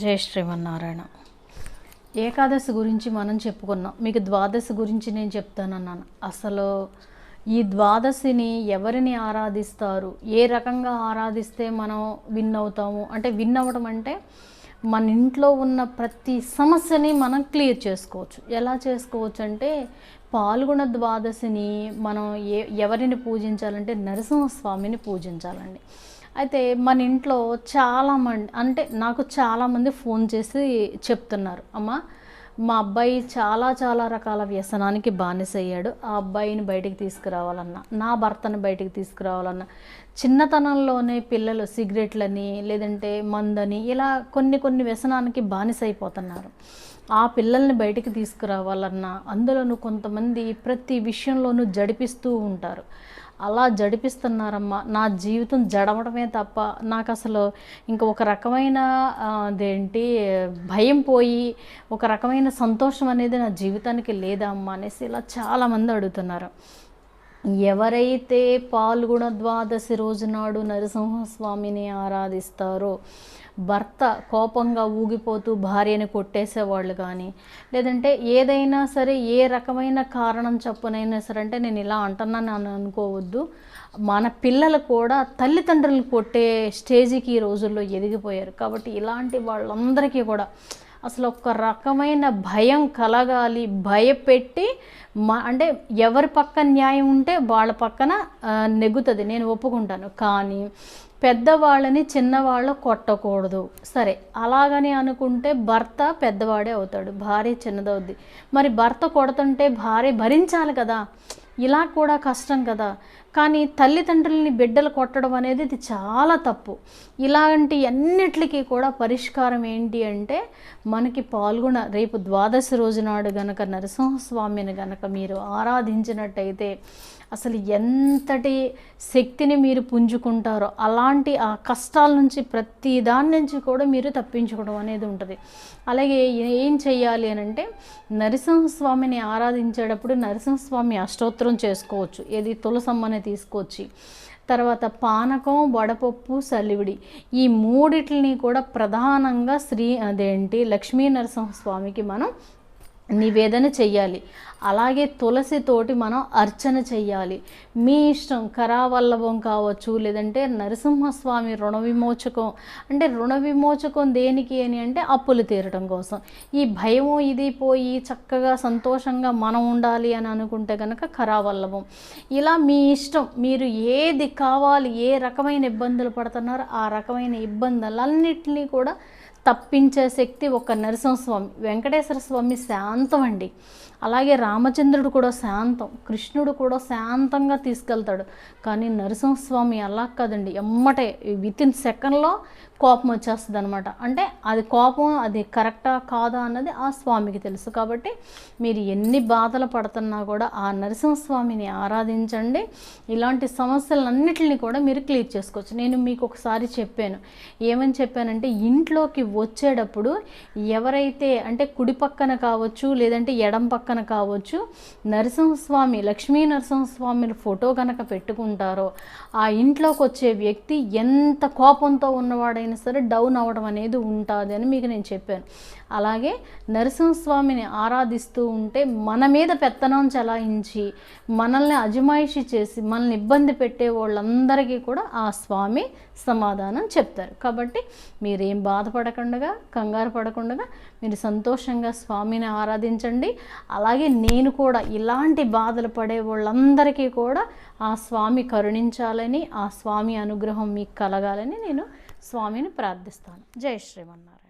జయ శ్రీమన్నారాయణ. ఏకాదశి గురించి మనం చెప్పుకున్నాం. మీకు ద్వాదశి గురించి నేను చెప్తానన్నాను. అసలు ఈ ద్వాదశిని ఎవరిని ఆరాధిస్తారు? ఏ రకంగా ఆరాధిస్తే మనం విన్ అవుతాము? అంటే విన్ అవ్వడం అంటే మన ఇంట్లో ఉన్న ప్రతి సమస్యని మనం క్లియర్ చేసుకోవచ్చు. ఎలా చేసుకోవచ్చు అంటే పాల్గొన ద్వాదశిని మనం ఏ ఎవరిని పూజించాలంటే నరసింహస్వామిని పూజించాలండి. అయితే మన ఇంట్లో చాలామంది అంటే నాకు చాలామంది ఫోన్ చేసి చెప్తున్నారు అమ్మ మా అబ్బాయి చాలా చాలా రకాల వ్యసనానికి బానిసయ్యాడు. ఆ అబ్బాయిని బయటికి తీసుకురావాలన్నా నా భర్తను బయటికి తీసుకురావాలన్నా చిన్నతనంలోనే పిల్లలు సిగరెట్లని లేదంటే మందని ఇలా కొన్ని కొన్ని వ్యసనానికి బానిసైపోతున్నారు. ఆ పిల్లల్ని బయటికి తీసుకురావాలన్నా అందులోనూ కొంతమంది ప్రతి విషయంలోనూ జడిపిస్తూ ఉంటారు. అలా జడిపిస్తున్నారమ్మా. నా జీవితం జడవడమే తప్ప నాకు అసలు ఇంక ఒక రకమైన అదేంటి భయం పోయి ఒక రకమైన సంతోషం అనేది నా జీవితానికి లేదా అమ్మా అనేసి ఇలా చాలామంది అడుగుతున్నారు. ఎవరైతే పాల్గొన ద్వాదశి రోజు నాడు నరసింహస్వామిని ఆరాధిస్తారో భర్త కోపంగా ఊగిపోతూ భార్యని కొట్టేసేవాళ్ళు కానీ లేదంటే ఏదైనా సరే ఏ రకమైన కారణం చెప్పనైనా సరే అంటే నేను ఇలా అంటున్నాను అని అనుకోవద్దు. మన పిల్లలు కూడా తల్లిదండ్రులను కొట్టే స్టేజికి ఈ రోజుల్లో ఎదిగిపోయారు. కాబట్టి ఇలాంటి వాళ్ళందరికీ కూడా అసలు ఒక రకమైన భయం కలగాలి భయపెట్టి మా అంటే ఎవరి పక్క న్యాయం ఉంటే వాళ్ళ పక్కన నెగ్గుతుంది. నేను ఒప్పుకుంటాను. కానీ పెద్దవాళ్ళని చిన్నవాళ్ళు కొట్టకూడదు. సరే అలాగని అనుకుంటే భర్త పెద్దవాడే అవుతాడు. భార్య చిన్నదవుద్ది. మరి భర్త కొడుతుంటే భార్య భరించాలి కదా. ఇలా కూడా కష్టం కదా. కానీ తల్లిదండ్రులని బిడ్డలు కొట్టడం అనేది ఇది చాలా తప్పు. ఇలాంటి అన్నిటికీ కూడా పరిష్కారం ఏంటి అంటే మనకి పాల్గొన రేపు ద్వాదశి రోజు నాడు గనక నరసింహస్వామిని గనక మీరు ఆరాధించినట్టయితే అసలు ఎంతటి శక్తిని మీరు పుంజుకుంటారో అలాంటి ఆ కష్టాల నుంచి ప్రతి దాని నుంచి కూడా మీరు తప్పించుకోవడం అనేది ఉంటుంది. అలాగే ఏం చెయ్యాలి అని అంటే నరసింహస్వామిని ఆరాధించేటప్పుడు నరసింహస్వామి అష్టోత్తరం చేసుకోవచ్చు. ఏది? తులసమ్మని తీసుకొచ్చి తర్వాత పానకం వడపప్పు సలివిడి. ఈ మూడిటిని కూడా ప్రధానంగా శ్రీ అదేంటి? లక్ష్మీ నరసింహస్వామికి మనం నివేదన చెయ్యాలి. అలాగే తులసితోటి మనం అర్చన చెయ్యాలి. మీ ఇష్టం కరావల్లభం కావచ్చు లేదంటే నరసింహస్వామి రుణ విమోచకం. అంటే రుణ విమోచకం దేనికి అని అంటే అప్పులు తీరటం కోసం. ఈ భయము ఇది పోయి చక్కగా సంతోషంగా మనం ఉండాలి అని అనుకుంటే కనుక కరావల్లభం. ఇలా మీ ఇష్టం మీరు ఏది కావాలి ఏ రకమైన ఇబ్బందులు పడుతున్నారో ఆ రకమైన ఇబ్బందులన్నింటినీ కూడా తప్పించే శక్తి ఒక నరసింహస్వామి వెంకటేశ్వర స్వామి శాంతం అండి. అలాగే రామచంద్రుడు కూడా శాంతం కృష్ణుడు కూడా శాంతంగా తీసుకెళ్తాడు. కానీ నరసింహస్వామి అలా కాదండి. ఎమ్మటే విత్ ఇన్ సెకండ్లో కోపం వచ్చేస్తుంది అనమాట అంటే అది కోపం అది కరెక్టా కాదా అన్నది ఆ స్వామికి తెలుసు. కాబట్టి మీరు ఎన్ని బాధలు పడుతున్నా కూడా ఆ నరసింహస్వామిని ఆరాధించండి. ఇలాంటి సమస్యలన్నిటిని కూడా మీరు క్లియర్ చేసుకోవచ్చు. నేను మీకు ఒకసారి చెప్పాను. ఏమని చెప్పానంటే ఇంట్లోకి వచ్చేటప్పుడు ఎవరైతే అంటే కుడి పక్కన కావచ్చు లేదంటే ఎడం పక్కన కావచ్చు నరసింహస్వామి లక్ష్మీ నరసింహస్వామిని ఫోటో కనుక పెట్టుకుంటారో ఆ ఇంట్లోకి వచ్చే వ్యక్తి ఎంత కోపంతో ఉన్నవాడైనా సరే డౌన్ అవ్వడం అనేది ఉంటుంది అని మీకు నేను చెప్పాను. అలాగే నరసింహస్వామిని ఆరాధిస్తూ ఉంటే మన మీద పెత్తనం చలాయించి మనల్ని అజమాయిషి చేసి మనల్ని ఇబ్బంది పెట్టే వాళ్ళందరికీ కూడా ఆ స్వామి సమాధానం చెప్తారు. కాబట్టి మీరేం బాధపడకుండా కంగారు పడకుండా మీరు సంతోషంగా స్వామిని ఆరాధించండి. అలాగే నేను కూడా ఇలాంటి బాధలు పడే వాళ్ళందరికీ కూడా ఆ స్వామి కరుణించాలని ఆ స్వామి అనుగ్రహం మీకు కలగాలని నేను స్వామిని ప్రార్థిస్తాను. జై శ్రీమన్నారాయణ.